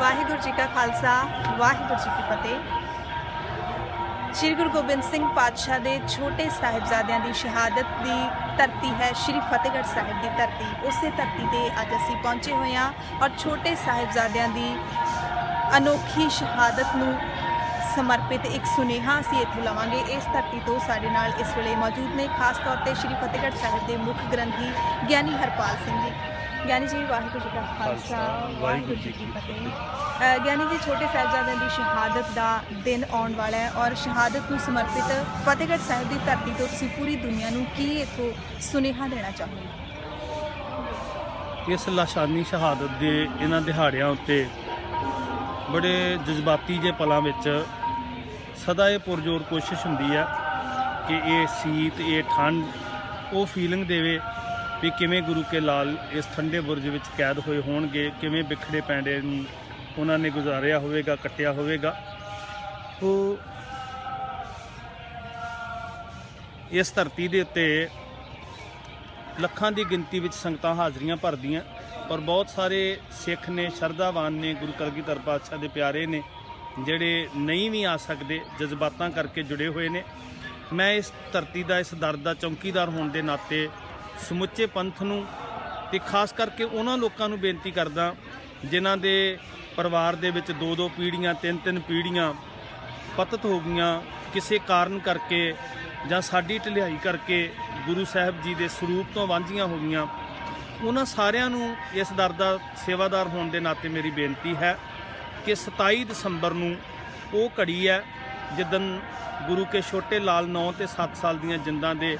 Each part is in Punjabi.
ਵਾਹਿਗੁਰੂ ਜੀ ਕਾ ਖਾਲਸਾ, ਵਾਹਿਗੁਰੂ ਜੀ ਕੀ ਫਤਿਹ। ਸ਼੍ਰੀ ਗੁਰੂ ਗੋਬਿੰਦ ਸਿੰਘ ਪਾਤਸ਼ਾਹ ਦੇ ਛੋਟੇ ਸਾਹਿਬਜ਼ਾਦਿਆਂ ਦੀ ਸ਼ਹਾਦਤ ਦੀ ਧਰਤੀ ਹੈ, ਸ਼੍ਰੀ ਫਤਿਹਗੜ੍ਹ ਸਾਹਿਬ ਦੀ ਧਰਤੀ। ਉਸੇ ਧਰਤੀ ਤੇ ਅੱਜ ਅਸੀਂ ਪਹੁੰਚੇ ਹੋਏ ਹਾਂ ਔਰ ਛੋਟੇ ਸਾਹਿਬਜ਼ਾਦਿਆਂ ਦੀ ਅਨੋਖੀ ਸ਼ਹਾਦਤ ਨੂੰ ਸਮਰਪਿਤ ਇੱਕ ਸੁਨੇਹਾ ਅਸੀਂ ਇੱਥੋਂ ਲਵਾਂਗੇ। ਇਸ ਧਰਤੀ ਤੋਂ ਸਾਡੇ ਨਾਲ ਇਸ ਵੇਲੇ ਮੌਜੂਦ ਨੇ, ਖਾਸ ਤੌਰ ਤੇ ਸ਼੍ਰੀ ਫਤਿਹਗੜ੍ਹ ਸਾਹਿਬ ਦੇ ਮੁੱਖ ਗ੍ਰੰਥੀ ਗਿਆਨੀ ਹਰਪਾਲ ਸਿੰਘ ਜੀ। ਗਿਆਨੀ ਜੀ ਵਾਹਿਗੁਰੂ ਜੀ ਕਾ ਖਾਲਸਾ ਵਾਹਿਗੁਰੂ ਜੀ ਕੀ ਫਤਿਹ। ਗਿਆਨੀ ਜੀ ਛੋਟੇ ਸਾਹਿਬਜ਼ਾਦਿਆਂ ਦੀ ਸ਼ਹਾਦਤ ਦਾ ਦਿਨ ਆਉਣ ਵਾਲਾ ਹੈ ਔਰ ਸ਼ਹਾਦਤ ਨੂੰ ਸਮਰਪਿਤ ਫਤਿਹਗੜ੍ਹ ਸਾਹਿਬ ਦੀ ਧਰਤੀ ਤੋਂ ਤੁਸੀਂ ਪੂਰੀ ਦੁਨੀਆ ਨੂੰ ਕੀ ਇੱਥੋਂ ਸੁਨੇਹਾ ਦੇਣਾ ਚਾਹੋਗੇ? ਇਸ ਲਾਸ਼ਾਨੀ ਸ਼ਹਾਦਤ ਦੇ ਇਹਨਾਂ ਦਿਹਾੜਿਆਂ ਉੱਤੇ ਬੜੇ ਜਜ਼ਬਾਤੀ ਜੇ ਪਲਾਂ ਵਿੱਚ ਸਦਾ ਇਹ ਪੁਰਜੋਰ ਕੋਸ਼ਿਸ਼ ਹੁੰਦੀ ਹੈ ਕਿ ਇਹ ਸੀਤ ਇਹ ਠੰਡ ਉਹ ਫੀਲਿੰਗ ਦੇਵੇ ਵੀ ਕਿਵੇਂ ਗੁਰੂ ਕੇ ਲਾਲ ਇਸ ਠੰਡੇ ਬੁਰਜ ਵਿੱਚ ਕੈਦ ਹੋਏ ਹੋਣਗੇ, ਕਿਵੇਂ ਵਿਖੜੇ ਪੈਂਡੇ ਨੂੰ, ਉਹਨਾਂ ਨੇ ਗੁਜ਼ਾਰਿਆ ਹੋਵੇਗਾ, ਕੱਟਿਆ ਹੋਵੇਗਾ। ਉਹ ਇਸ ਧਰਤੀ ਦੇ ਉੱਤੇ ਲੱਖਾਂ ਦੀ ਗਿਣਤੀ ਵਿੱਚ ਸੰਗਤਾਂ ਹਾਜ਼ਰੀਆਂ ਭਰਦੀਆਂ ਔਰ ਬਹੁਤ ਸਾਰੇ ਸਿੱਖ ਨੇ, ਸ਼ਰਧਾਵਾਨ ਨੇ, ਗੁਰੂ ਕਲਗੀਧਰ ਪਾਤਸ਼ਾਹ ਦੇ ਪਿਆਰੇ ਨੇ, ਜਿਹੜੇ ਨਹੀਂ ਵੀ ਆ ਸਕਦੇ, ਜਜ਼ਬਾਤਾਂ ਕਰਕੇ ਜੁੜੇ ਹੋਏ ਨੇ। ਮੈਂ ਇਸ ਧਰਤੀ ਦਾ, ਇਸ ਦਰ ਦਾ ਚੌਕੀਦਾਰ ਹੋਣ ਦੇ ਨਾਤੇ ਸਮੁੱਚੇ ਪੰਥ ਨੂੰ ਤੇ ਖਾਸ ਕਰਕੇ ਉਹਨਾਂ ਲੋਕਾਂ ਨੂੰ ਬੇਨਤੀ ਕਰਦਾ ਜਿਨ੍ਹਾਂ ਦੇ ਪਰਿਵਾਰ ਦੇ ਵਿੱਚ ਦੋ ਦੋ ਪੀੜ੍ਹੀਆਂ, ਤਿੰਨ ਤਿੰਨ ਪੀੜ੍ਹੀਆਂ ਪਤਤ ਹੋ ਗਈਆਂ ਕਿਸੇ ਕਾਰਨ ਕਰਕੇ ਜਾਂ ਸਾਡੀ ਢਲਿਆਈ ਕਰਕੇ ਗੁਰੂ ਸਾਹਿਬ ਜੀ ਦੇ ਸਰੂਪ ਤੋਂ ਵਾਂਝੀਆਂ ਹੋ ਗਈਆਂ, ਉਹਨਾਂ ਸਾਰਿਆਂ ਨੂੰ ਇਸ ਦਰ ਦਾ ਸੇਵਾਦਾਰ ਹੋਣ ਦੇ ਨਾਤੇ ਮੇਰੀ ਬੇਨਤੀ ਹੈ ਕਿ 27 ਦਸੰਬਰ ਨੂੰ ਉਹ ਘੜੀ ਹੈ ਜਿੱਦਨ ਗੁਰੂ ਕੇ ਛੋਟੇ ਲਾਲ 9 ਤੇ 7 ਸਾਲ ਦੀਆਂ ਜਿੰਦਾਂ ਦੇ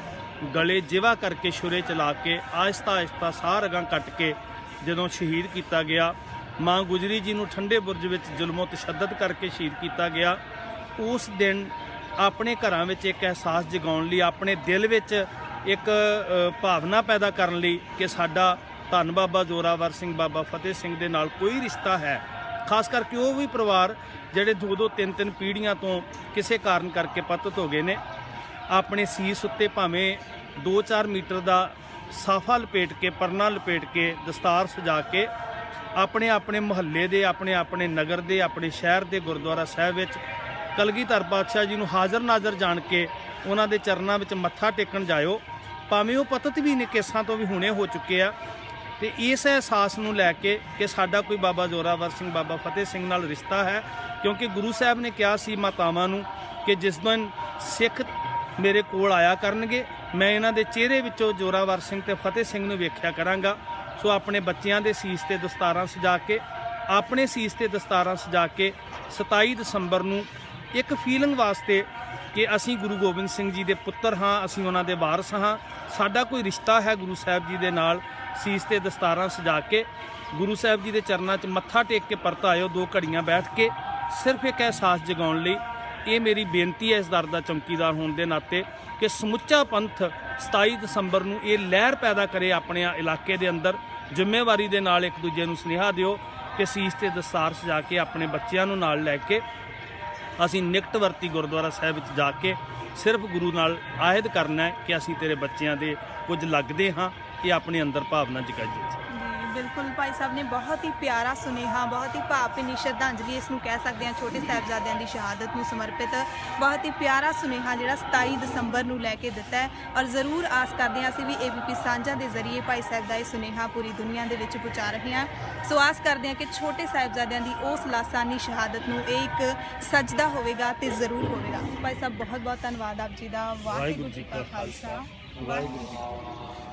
ਗਲੇ ਜਿਵਾ ਕਰਕੇ ਛੁਰੇ ਚਲਾ ਕੇ ਆਹਿਸਤਾ ਆਹਿਸਤਾ ਸਾਹ ਰਗਾਂ ਕੱਟ ਕੇ ਜਦੋਂ ਸ਼ਹੀਦ ਕੀਤਾ ਗਿਆ, ਮਾਂ ਗੁਜਰੀ ਜੀ ਨੂੰ ਠੰਡੇ ਬੁਰਜ ਵਿੱਚ ਜ਼ੁਲਮੋ ਤਸ਼ੱਦਦ ਕਰਕੇ ਸ਼ਹੀਦ ਕੀਤਾ ਗਿਆ। ਉਸ ਦਿਨ ਆਪਣੇ ਘਰਾਂ ਵਿੱਚ ਇੱਕ ਅਹਿਸਾਸ ਜਗਾਉਣ ਲਈ, ਆਪਣੇ ਦਿਲ ਵਿੱਚ ਇੱਕ ਭਾਵਨਾ ਪੈਦਾ ਕਰਨ ਲਈ ਕਿ ਸਾਡਾ ਧੰਨ ਬਾਬਾ ਜ਼ੋਰਾਵਰ ਸਿੰਘ, ਬਾਬਾ ਫਤਿਹ ਸਿੰਘ ਦੇ ਨਾਲ ਕੋਈ ਰਿਸ਼ਤਾ ਹੈ। ਖਾਸ ਕਰਕੇ ਉਹ ਵੀ ਪਰਿਵਾਰ ਜਿਹੜੇ ਦੋ ਦੋ ਤਿੰਨ ਤਿੰਨ ਪੀੜ੍ਹੀਆਂ ਤੋਂ ਕਿਸੇ ਕਾਰਨ ਕਰਕੇ ਪਤਤ ਹੋ ਗਏ ਨੇ। ਆਪਣੇ ਸੀਸ ਉੱਤੇ ਭਾਵੇਂ 2-4 ਮੀਟਰ ਦਾ ਸਾਫਾ ਲਪੇਟ ਕੇ, ਪਰਨਾ ਲਪੇਟ ਕੇ, ਦਸਤਾਰ ਸਜਾ ਕੇ ਆਪਣੇ ਆਪਣੇ ਮੁਹੱਲੇ ਦੇ, ਆਪਣੇ ਆਪਣੇ ਨਗਰ ਦੇ, ਆਪਣੇ ਸ਼ਹਿਰ ਦੇ ਗੁਰਦੁਆਰਾ ਸਾਹਿਬ ਵਿੱਚ ਕਲਗੀਧਰ ਪਾਤਸ਼ਾਹ ਜੀ ਨੂੰ ਹਾਜ਼ਰ ਨਾਜ਼ਰ ਜਾਣ ਕੇ ਉਹਨਾਂ ਦੇ ਚਰਨਾਂ ਵਿੱਚ ਮੱਥਾ ਟੇਕਣ ਜਾਇਓ। ਭਾਵੇਂ ਉਹ ਪਤਤ ਵੀ ਨੇ, ਕੇਸਾਂ ਤੋਂ ਵੀ ਹੁਣੇ ਹੋ ਚੁੱਕੇ ਆ। ਤੇ ਇਸ ਅਹਿਸਾਸ ਨੂੰ ਲੈ ਕੇ ਕਿ ਸਾਡਾ ਕੋਈ ਬਾਬਾ ਜ਼ੋਰਾਵਰ ਸਿੰਘ, ਬਾਬਾ ਫਤਿਹ ਸਿੰਘ ਨਾਲ ਰਿਸ਼ਤਾ ਹੈ, ਕਿਉਂਕਿ ਗੁਰੂ ਸਾਹਿਬ ਨੇ ਕਿਹਾ ਸੀ ਮਾਤਾਵਾਂ ਨੂੰ ਕਿ ਜਿਸ ਦਿਨ ਸਿੱਖ ਮੇਰੇ ਕੋਲ ਆਇਆ ਕਰਨਗੇ। ਮੈਂ ਇਹਨਾਂ ਦੇ ਚਿਹਰੇ ਵਿੱਚੋਂ ਜ਼ੋਰਾਵਰ ਸਿੰਘ ਤੇ ਫਤਿਹ ਸਿੰਘ ਨੂੰ ਵੇਖਿਆ ਕਰਾਂਗਾ। ਸੋ ਆਪਣੇ ਬੱਚਿਆਂ ਦੇ ਸੀਸ ਤੇ ਦਸਤਾਰਾਂ ਸਜਾ ਕੇ, ਆਪਣੇ ਸੀਸ ਤੇ ਦਸਤਾਰਾਂ ਸਜਾ ਕੇ 27 ਦਸੰਬਰ ਨੂੰ ਇੱਕ ਫੀਲਿੰਗ ਵਾਸਤੇ ਕਿ ਅਸੀਂ ਗੁਰੂ ਗੋਬਿੰਦ ਸਿੰਘ ਜੀ ਦੇ ਪੁੱਤਰ ਹਾਂ, ਅਸੀਂ ਉਹਨਾਂ ਦੇ ਵਾਰਸ ਹਾਂ। ਸਾਡਾ ਕੋਈ ਰਿਸ਼ਤਾ ਹੈ ਗੁਰੂ ਸਾਹਿਬ ਜੀ ਦੇ ਨਾਲ ਸੀਸ ਤੇ ਦਸਤਾਰਾਂ ਸਜਾ ਕੇ। ਗੁਰੂ ਸਾਹਿਬ ਜੀ ਦੇ ਚਰਨਾਂ 'ਚ ਮੱਥਾ ਟੇਕ ਕੇ ਪਰਤ ਆਇਓ ਦੋ ਘੜੀਆਂ ਬੈਠ ਕੇ। ਸਿਰਫ ਇੱਕ ਅਹਿਸਾਸ ਜਗਾਉਣ ਲਈ ਇਹ ਮੇਰੀ ਬੇਨਤੀ ਹੈ ਇਸ ਦਰ ਦਾ ਚੌਕੀਦਾਰ ਹੋਣ ਦੇ ਨਾਤੇ ਕਿ ਸਮੁੱਚਾ ਪੰਥ 27 ਦਸੰਬਰ ਨੂੰ ਇਹ ਲਹਿਰ ਪੈਦਾ ਕਰੇ ਆਪਣੇ ਇਲਾਕੇ ਦੇ ਅੰਦਰ। ਜ਼ਿੰਮੇਵਾਰੀ ਦੇ ਨਾਲ ਇੱਕ ਦੂਜੇ ਨੂੰ ਸੁਨੇਹਾ ਦਿਓ ਕਿ ਸੀਸ ਤੇ ਦਸਤਾਰ ਸਜਾ ਕੇ ਆਪਣੇ ਬੱਚਿਆਂ ਨੂੰ ਨਾਲ ਲੈ ਕੇ ਅਸੀਂ ਨਿਕਟਵਰਤੀ ਗੁਰਦੁਆਰਾ ਸਾਹਿਬ ਵਿੱਚ ਜਾ ਕੇ ਸਿਰਫ ਗੁਰੂ ਨਾਲ ਆਹਿਦ ਕਰਨਾ ਹੈ ਕਿ ਅਸੀਂ ਤੇਰੇ ਬੱਚਿਆਂ ਦੇ ਕੁਝ ਲੱਗਦੇ ਹਾਂ, ਇਹ ਆਪਣੇ ਅੰਦਰ ਭਾਵਨਾ ਜਗਾਈਏ ਬਿਲਕੁਲ ਭਾਈ ਸਾਹਿਬ ਨੇ ਬਹੁਤ ਹੀ ਪਿਆਰਾ ਸੁਨੇਹਾ ਬਹੁਤ ਹੀ ਭਾਵਭਿੰਨੀ ਸ਼ਰਧਾਂਜਲੀ ਇਸ ਨੂੰ ਕਹਿ ਸਕਦੇ ਹਾਂ ਛੋਟੇ ਸਾਹਿਬਜ਼ਾਦਿਆਂ ਦੀ ਸ਼ਹਾਦਤ ਨੂੰ ਸਮਰਪਿਤ ਬਹੁਤ ਹੀ ਪਿਆਰਾ ਸੁਨੇਹਾ ਜਿਹੜਾ 27 ਦਸੰਬਰ ਨੂੰ ਲੈ ਕੇ ਦਿੱਤਾ ਹੈ ਔਰ ਜ਼ਰੂਰ ਆਸ ਕਰਦੇ ਹਾਂ ਅਸੀਂ ਵੀ ਏਬੀਪੀ ਸਾਂਝਾ ਦੇ ਜ਼ਰੀਏ ਭਾਈ ਸਾਹਿਬ ਦਾ ਇਹ ਸੁਨੇਹਾ ਪੂਰੀ ਦੁਨੀਆ ਦੇ ਵਿੱਚ ਪਹੁੰਚਾ ਰਹੇ ਹਾਂ। ਸੋ ਆਸ ਕਰਦੇ ਹਾਂ ਕਿ ਛੋਟੇ ਸਾਹਿਬਜ਼ਾਦਿਆਂ ਦੀ ਉਸ ਲਾਸਾਨੀ ਸ਼ਹਾਦਤ ਨੂੰ ਇਹ ਇੱਕ ਸਜਦਾ ਹੋਵੇਗਾ ਤੇ ਜ਼ਰੂਰ ਹੋਵੇਗਾ। ਭਾਈ ਸਾਹਿਬ ਬਹੁਤ ਬਹੁਤ ਧੰਨਵਾਦ ਆਪ ਜੀ ਦਾ। ਵਾਹਿਗੁਰੂ ਜੀ ਕਾ ਖਾਲਸਾ। ਵਾਹਿਗੁਰੂ ਜੀ ਕੀ ਫਤਿਹ।